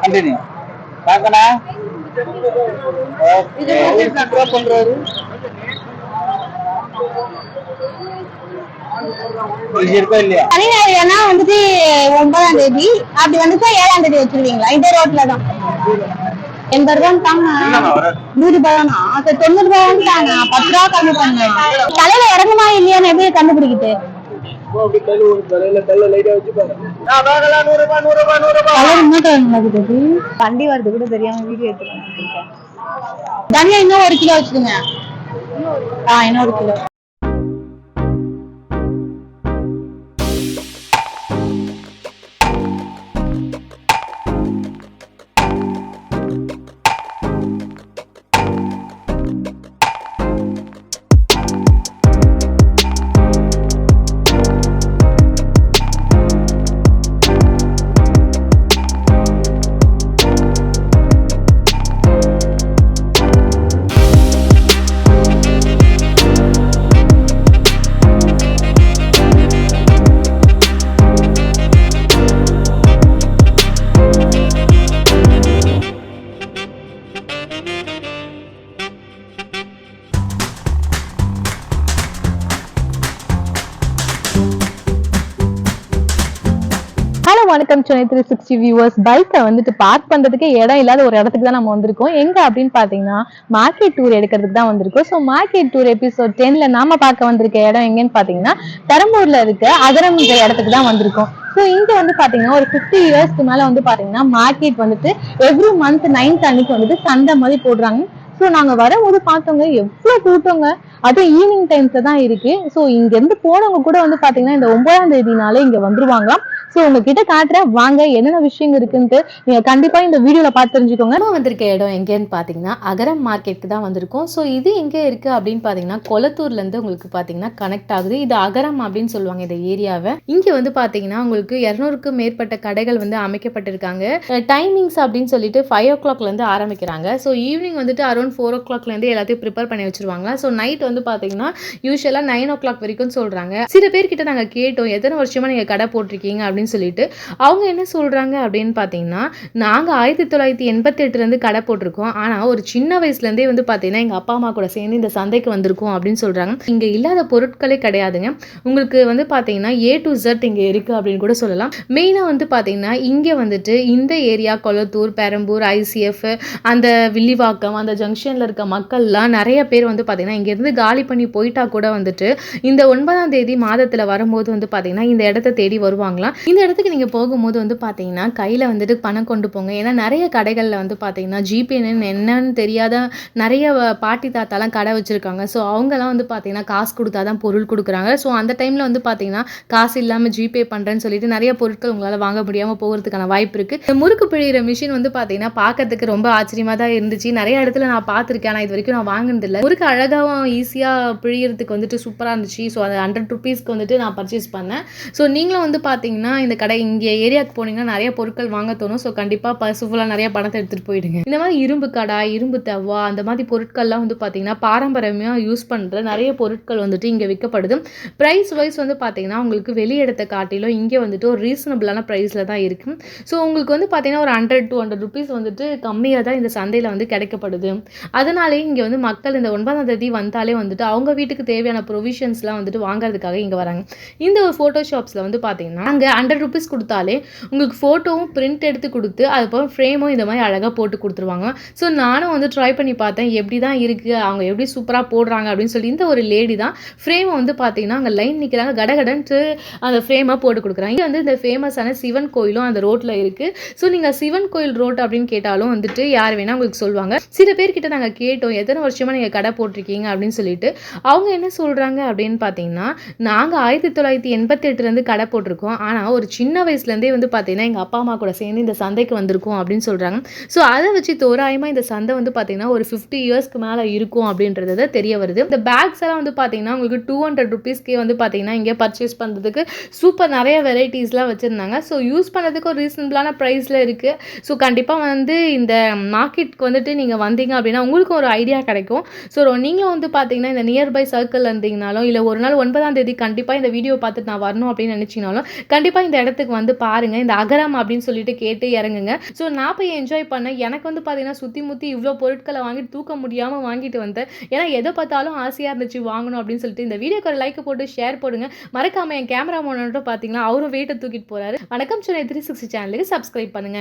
Continue பார்க்கணா? பண்றாரு. வந்துட்டு ஒன்பதாம் தேதி அப்படி வந்துட்டு ஏழாம் தேதி வச்சிருவீங்களா? இந்த ரோட்ல தான். எண்பது ரூபான்னு தாங்க நூறு ரூபாய் தானா சரி தொண்ணூறு ரூபாய் தாங்க பத்து ரூபா கம்மி பண்ண. தலையில இறங்குமா இல்லையான்னு எப்படி கண்டுபிடிக்குது வண்டி வருது கூட தெரியாம வீடியோ எடுத்துருக்கேன் தனியா இன்னும் ஒரு கிலோ வச்சுக்கோங்க ஆ இன்னொரு கிலோ. வணக்கம் சென்னை த்ரீ சிக்ஸ்டி வியூவர்ஸ் பைக்கை வந்துட்டு பார்க் பண்ணுறதுக்கே இடம் இல்லாத ஒரு இடத்துக்கு தான் நம்ம வந்திருக்கோம். எங்க அப்படின்னு பார்த்தீங்கன்னா மார்க்கெட் டூர் எடுக்கிறதுக்கு தான் வந்திருக்கோம். ஸோ மார்க்கெட் டூர் எபிசோட் டென்ல நாம பார்க்க வந்திருக்க இடம் எங்கன்னு பாத்தீங்கன்னா பெரம்பூர்ல இருக்க. அகரம்ன்ற இடத்துக்கு தான் வந்திருக்கோம். ஸோ இங்க வந்து பாத்தீங்கன்னா ஒரு ஃபிஃப்டி இயர்ஸ்க்கு மேல வந்து பாத்தீங்கன்னா மார்க்கெட் வந்துட்டு எவ்ரி மந்த் நைன்த் அன்னைக்கு வந்துட்டு சந்தை மாதிரி போடுறாங்க. ஸோ நாங்க வரும்போது பார்த்தோங்க எவ்வளவு கூட்டங்க. அதுவும் ஈவினிங் டைம்ஸில் தான் இருக்கு. ஸோ இங்க இருந்து போனவங்க கூட வந்து பாத்தீங்கன்னா இந்த ஒன்பதாம் தேதினாலே இங்க வந்துருவாங்க ஸோ உங்ககிட்ட காட்டுறேன். வாங்க என்னென்ன விஷயங்கள் இருக்குன்ட்டு நீங்க கண்டிப்பா இந்த வீடியோல பார்த்து தெரிஞ்சுக்கோங்க. நம்ம வந்திருக்க இடம் எங்கேன்னு பாத்தீங்கன்னா அகரம் மார்க்கெட்டுக்கு தான் வந்திருக்கோம். ஸோ இது எங்க இருக்கு அப்படின்னு பாத்தீங்கன்னா கொளத்தூர்ல இருந்து உங்களுக்கு பாத்தீங்கன்னா கனெக்ட் ஆகுது. இது அகரம் அப்படின்னு சொல்லுவாங்க இந்த ஏரியாவை. இங்க வந்து பாத்தீங்கன்னா உங்களுக்கு இரநூறுக்கும் மேற்பட்ட கடைகள் வந்து அமைக்கப்பட்டிருக்காங்க. டைமிங்ஸ் அப்படின்னு சொல்லிட்டு ஃபைவ் ஓ கிளாக்ல இருந்து ஆரம்பிக்கிறாங்க. ஸோ ஈவினிங் வந்துட்டு அரௌண்ட் ஃபோர் ஓ கிளாக்ல இருந்து எல்லாத்தையும் ப்ரிப்பேர் பண்ணி வச்சிருவாங்க ஸோ நைட் வந்து பாத்தீங்கன்னா யூஸ்வலா நைன் ஓ கிளாக் வரைக்கும் சொல்றாங்க. சில பேர்கிட்ட நாங்க கேட்டோம் எத்தனை வருஷமா நீங்க கடை போட்டிருக்கீங்க அப்படின்னு அப்படின்னு சொல்லிட்டு அவங்க என்ன சொல்கிறாங்க அப்படின்னு பார்த்தீங்கன்னா நாங்கள் ஆயிரத்தி தொள்ளாயிரத்தி எண்பத்தி எட்டுலேருந்து கடை போட்டிருக்கோம். ஆனால் ஒரு சின்ன வயசுலேருந்தே வந்து பார்த்தீங்கன்னா எங்கள் அப்பா அம்மா கூட சேர்ந்து இந்த சந்தைக்கு வந்திருக்கோம் அப்படின்னு சொல்கிறாங்க இங்கே இல்லாத பொருட்களே கிடையாதுங்க. உங்களுக்கு வந்து பார்த்தீங்கன்னா ஏ டு Z இங்கே இருக்குது அப்படின்னு கூட சொல்லலாம். மெயினாக வந்து பார்த்தீங்கன்னா இங்கே வந்துட்டு இந்த ஏரியா கொளத்தூர் பெரம்பூர் ஐசிஎஃப் அந்த வில்லிவாக்கம் அந்த ஜங்ஷனில் இருக்க மக்கள்லாம் நிறைய பேர் வந்து பார்த்திங்கன்னா இங்கேருந்து காலி பண்ணி போயிட்டா கூட வந்துட்டு இந்த ஒன்பதாம் தேதி மாதத்தில் வரும்போது வந்து பார்த்திங்கன்னா இந்த இடத்த தேடி வருவாங்களாம். இந்த இடத்துக்கு நீங்கள் போகும்போது வந்து பார்த்தீங்கன்னா கையில் வந்துட்டு பணம் கொண்டு போங்க. ஏன்னா நிறைய கடைகளில் வந்து பார்த்தீங்கன்னா ஜிபேன்னு என்னன்னு தெரியாத நிறைய பாட்டி தாத்தாலாம் கடை வச்சுருக்காங்க. ஸோ அவங்கெல்லாம் வந்து பார்த்தீங்கன்னா காசு கொடுத்தா தான் பொருள் கொடுக்குறாங்க. ஸோ அந்த டைமில் வந்து பார்த்தீங்கன்னா காசு இல்லாமல் ஜிபே பண்ணுறேன்னு சொல்லிட்டு நிறைய பொருட்கள் உங்களால் வாங்க முடியாமல் போகிறதுக்கான வாய்ப்பு இருக்குது இந்த முறுக்கு பிழிகிற மிஷின் வந்து பார்த்தீங்கன்னா பார்க்கறதுக்கு ரொம்ப ஆச்சரியமாக தான் இருந்துச்சு. நிறைய இடத்துல நான் பார்த்துருக்கேன் ஆனால் இது வரைக்கும் நான் வாங்கினதில்லை. முறுக்கு அழகாகவும் ஈஸியாக பிழியறதுக்கு வந்துட்டு சூப்பராக இருந்துச்சு. ஸோ அது ஹண்ட்ரட் ருபீஸ்க்கு வந்துட்டு நான் பர்ச்சேஸ் பண்ணேன். ஸோ நீங்களும் வந்து பார்த்தீங்கன்னா இந்த கடை. இங்கே ஏரியாவுக்கு போனீங்கன்னா நிறைய பொருட்கள் வாங்க தோணும். ஸோ கண்டிப்பாக பசுஃபுல்லாக நிறைய பணத்தை எடுத்துகிட்டு போயிடுங்க. இந்த மாதிரி இரும்பு கடா இரும்பு தவா அந்த மாதிரி பொருட்கள்லாம் வந்து பார்த்தீங்கன்னா பாரம்பரியமாக யூஸ் பண்ணுற நிறைய பொருட்கள் வந்துட்டு இங்கே விற்கப்படுது. ப்ரைஸ் வைஸ் வந்து பார்த்தீங்கன்னா உங்களுக்கு வெளி இடத்தை காட்டிலும் இங்கே வந்துட்டு ஒரு ரீசனபிளான ப்ரைஸில் தான் இருக்குது ஸோ உங்களுக்கு வந்து பார்த்தீங்கன்னா ஒரு ஹண்ட்ரட் டூ ஹண்ட்ரட் ருபீஸ் வந்துட்டு கம்மியாக தான் இந்த சந்தையில் வந்து கிடைக்கப்படுது. அதனாலே இங்கே வந்து மக்கள் இந்த ஒன்பதாம் தேதி வந்தாலே வந்துட்டு அவங்க வீட்டுக்கு தேவையான ப்ரொவிஷன்ஸ்லாம் வந்துட்டு வாங்குறதுக்காக இங்கே வராங்க. இந்த ஒரு ஃபோட்டோ ஷாப்ஸில் வந்து பார்த்தீங்கன்னா அங்கே ஹண்ட்ரட் ருபீஸ் கொடுத்தாலே உங்களுக்கு ஃபோட்டோவும் பிரிண்ட் எடுத்து கொடுத்து அதுக்கப்புறம் ஃப்ரேமும் இந்த மாதிரி அழகாக போட்டு கொடுத்துருவாங்க. ஸோ நானும் வந்து ட்ரை பண்ணி பார்த்தேன் எப்படி தான் இருக்குது அவங்க எப்படி சூப்பராக போடுறாங்க அப்படின்னு சொல்லி. இந்த ஒரு லேடி தான் ஃப்ரேமை வந்து பார்த்தீங்கன்னா அங்கே லைன் நிற்கிறாங்க கடகடன்ட்டு அந்த ஃப்ரேமை போட்டு கொடுக்குறாங்க. இங்கே வந்து இந்த ஃபேமஸான சிவன் கோயிலும் அந்த ரோட்டில் இருக்குது ஸோ நீங்கள் சிவன் கோயில் ரோட் அப்படின்னு கேட்டாலும் வந்துட்டு யார் வேணால் உங்களுக்கு சொல்லுவாங்க. சில பேர்கிட்ட நாங்கள் கேட்டோம் எத்தனை வருஷமாக நீங்கள் கடை போட்டிருக்கீங்க அப்படின்னு சொல்லிட்டு. அவங்க என்ன சொல்கிறாங்க அப்படின்னு பார்த்தீங்கன்னா நாங்கள் ஆயிரத்தி தொள்ளாயிரத்தி எண்பத்தி எட்டுலேருந்து கடை போட்டிருக்கோம். ஆனால் ஒரு சின்ன வயசுலேருந்தே வந்து பார்த்தீங்கன்னா எங்கள் அப்பா அம்மா கூட சேர்ந்து இந்த சந்தைக்கு வந்திருக்கோம் அப்படின்னு சொல்கிறாங்க ஸோ அதை வச்சு தோராயமாக இந்த சந்தை வந்து பார்த்தீங்கன்னா ஒரு ஃபிஃப்டி இயர்ஸ்க்கு மேலே இருக்கும் அப்படின்றது தெரிய வருது. இந்த பேக்ஸ் எல்லாம் வந்து பார்த்தீங்கன்னா உங்களுக்கு டூ ஹண்ட்ரட் ருபீஸ்க்கே வந்து பார்த்தீங்கன்னா இங்கே பர்ச்சேஸ் பண்ணுறதுக்கு சூப்பர் நிறைய வெரைட்டிஸ்லாம் வச்சுருந்தாங்க. ஸோ யூஸ் பண்ணுறதுக்கு ஒரு ரீசனபிளான ப்ரைஸில் இருக்குது ஸோ கண்டிப்பாக வந்து இந்த மார்க்கெட்டுக்கு வந்துட்டு நீங்கள் வந்தீங்க அப்படின்னா உங்களுக்கும் ஒரு ஐடியா கிடைக்கும். ஸோ நீங்கள் வந்து பார்த்தீங்கன்னா இந்த நியர்பை சர்க்கிள் இருந்தீங்கனாலும் இல்லை ஒரு நாள் ஒன்பதாம் தேதி கண்டிப்பாக இந்த வீடியோ பார்த்துட்டு நான் வரணும் அப்படின்னு நினச்சிங்கனாலும் கண்டிப்பாக இந்த இடத்துக்கு வந்து பாருங்க இந்த அகரம் அப்படின்னு சொல்லிட்டு கேட்டு இறங்குங்க. ஸோ நான் போய் என்ஜாய் பண்ணேன். எனக்கு வந்து பார்த்தீங்கன்னா சுற்றி முற்றி இவ்வளோ பொருட்களை வாங்கிட்டு தூக்க முடியாமல் வாங்கிட்டு வந்தேன். ஏன்னா எதை பார்த்தாலும் ஆசையாக இருந்துச்சு வாங்கணும் அப்படின்னு சொல்லிட்டு இந்த வீடியோக்கு ஒரு லைக் போட்டு ஷேர் போடுங்க. மறக்காம என் கேமரா மோனோட்டும் பார்த்தீங்கன்னா அவரும் வெயிட்டை தூக்கிட்டு போறாரு. வணக்கம் சென்னை த்ரீ சிக்ஸ்டி சேனலுக்கு சப்ஸ்கிரைப் பண்ணுங்க.